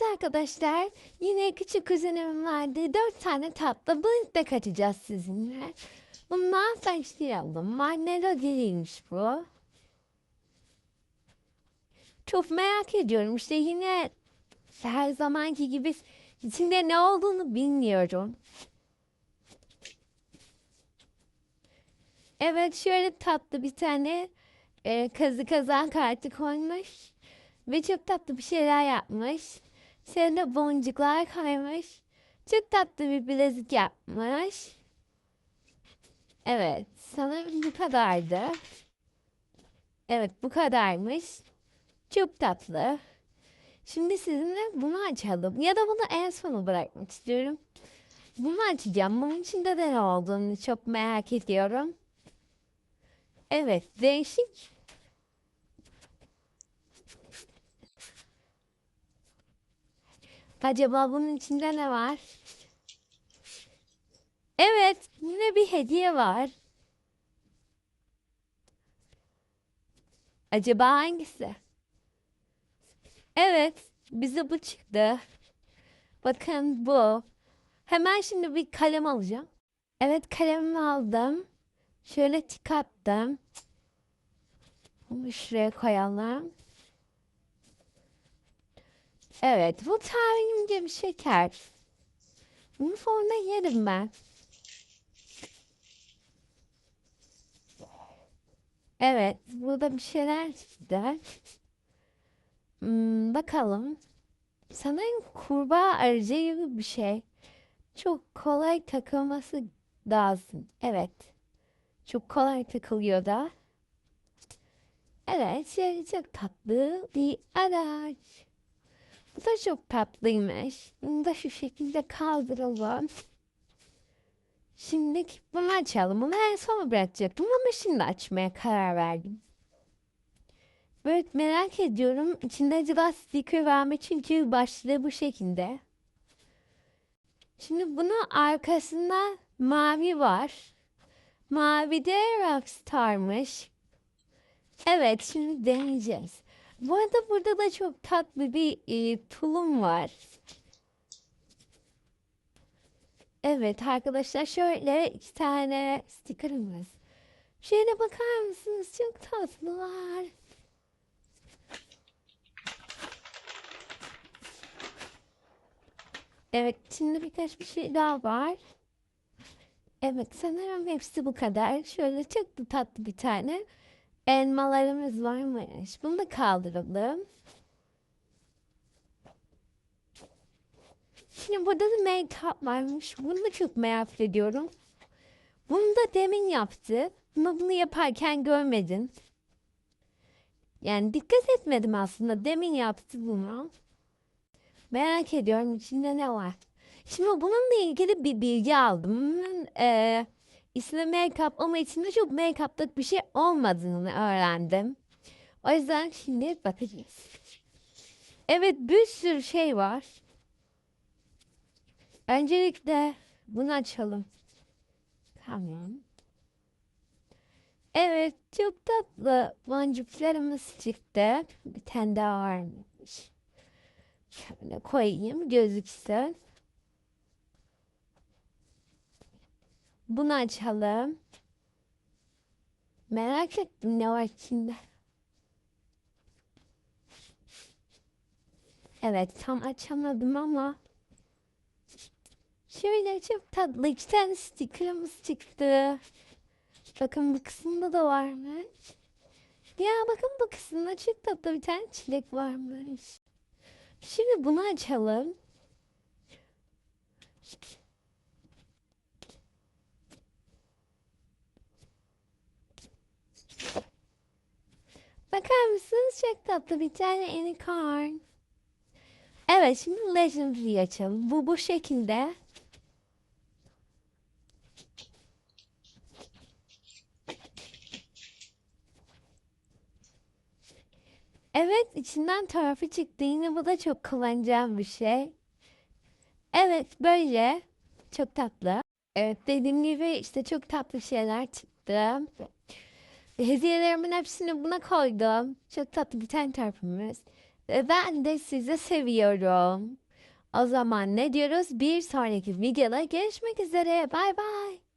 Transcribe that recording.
Evet arkadaşlar, yine küçük kuzenim vardı. Dört tane tatlı birlikte kaçacağız sizinle. Bundan başlayalım. Marnelo değilmiş bu. Çok merak ediyorum. İşte yine her zamanki gibi içinde ne olduğunu bilmiyorum. Evet şöyle tatlı bir tane e, kazı kazan kartı koymuş. Ve çok tatlı bir şeyler yapmış. Şöyle boncuklar koymuş. Çok tatlı bir bilezik yapmış. Evet sanırım bu kadardı. Evet bu kadarmış. Çok tatlı. Şimdi sizinle bunu açalım. Ya da bunu en sona bırakmak istiyorum. Bunu açacağım. Bunun içinde de ne olduğunu çok merak ediyorum. Evet değişik. Acaba bunun içinde ne var? Evet, yine bir hediye var. Acaba hangisi? Evet, bize bu çıktı. Bakın bu. Hemen şimdi bir kalem alacağım. Evet, kalemimi aldım. Şöyle tik attım. Bunu şuraya koyalım. Evet, bu tahminimce bir şeker. Bunu sonra yerim ben. Evet, burada bir şeyler çıktı. Hmm, bakalım. Sanırım kurbağa arıcı gibi bir şey. Çok kolay takılması lazım. Evet. Çok kolay takılıyor da. Evet, şey çok tatlı bir araç. Da çok tatlıymış. Da şu şekilde kaldıralım. Şimdi bunu açalım. Bunu en sona bırakacaktım ama şimdi açmaya karar verdim. Böyle merak ediyorum. İçinde acaba sticker var mı? Çünkü başlığı bu şekilde. Şimdi bunun arkasında mavi var. Mavi de Rockstar'mış. Evet şimdi deneyeceğiz. Bu arada burada da çok tatlı bir e, tulum var. Evet arkadaşlar şöyle iki tane stickerımız. Şöyle bakar mısınız? Çok tatlılar. Evet şimdi birkaç bir şey daha var. Evet sanırım hepsi bu kadar. Şöyle çok tatlı bir tane elmalarımız varmış. Bunu da kaldıralım. Şimdi burada da make-up varmış. Bunu da çok merak ediyorum. Bunu da demin yaptı. Ama bunu yaparken görmedim. Yani dikkat etmedim aslında. Demin yaptı bunu. Merak ediyorum içinde ne var. Şimdi bununla ilgili bir bilgi aldım. Eee ismi make-up ama içinde çok make-up'lık bir şey olmadığını öğrendim. O yüzden şimdi bakacağız. Evet bir sürü şey var. Öncelikle bunu açalım. Tamam. Evet çok tatlı boncuklarımız çıktı. Bir tane daha varmış. Şöyle koyayım gözüksün. Bunu açalım. Merak ettim ne var içinde. Evet tam açamadım ama şöyle çok tatlı iki tane stickerımız çıktı. Bakın bu kısımda da varmış. Ya bakın bu kısımda çok tatlı bir tane çilek varmış. Şimdi bunu açalım. Bakar mısınız? Çok tatlı bir tane unicorn. Evet şimdi Legendary'i açalım. Bu bu şekilde. Evet içinden tarafı çıktı. Yine bu da çok kullanacağım bir şey. Evet böyle. Çok tatlı. Evet dediğim gibi işte çok tatlı şeyler çıktı. Hediyelerimin hepsini buna koydum. Çok tatlı bir tane tarifimiz. Ve ben de sizi seviyorum. O zaman ne diyoruz? Bir sonraki videoda görüşmek üzere. Bay bay.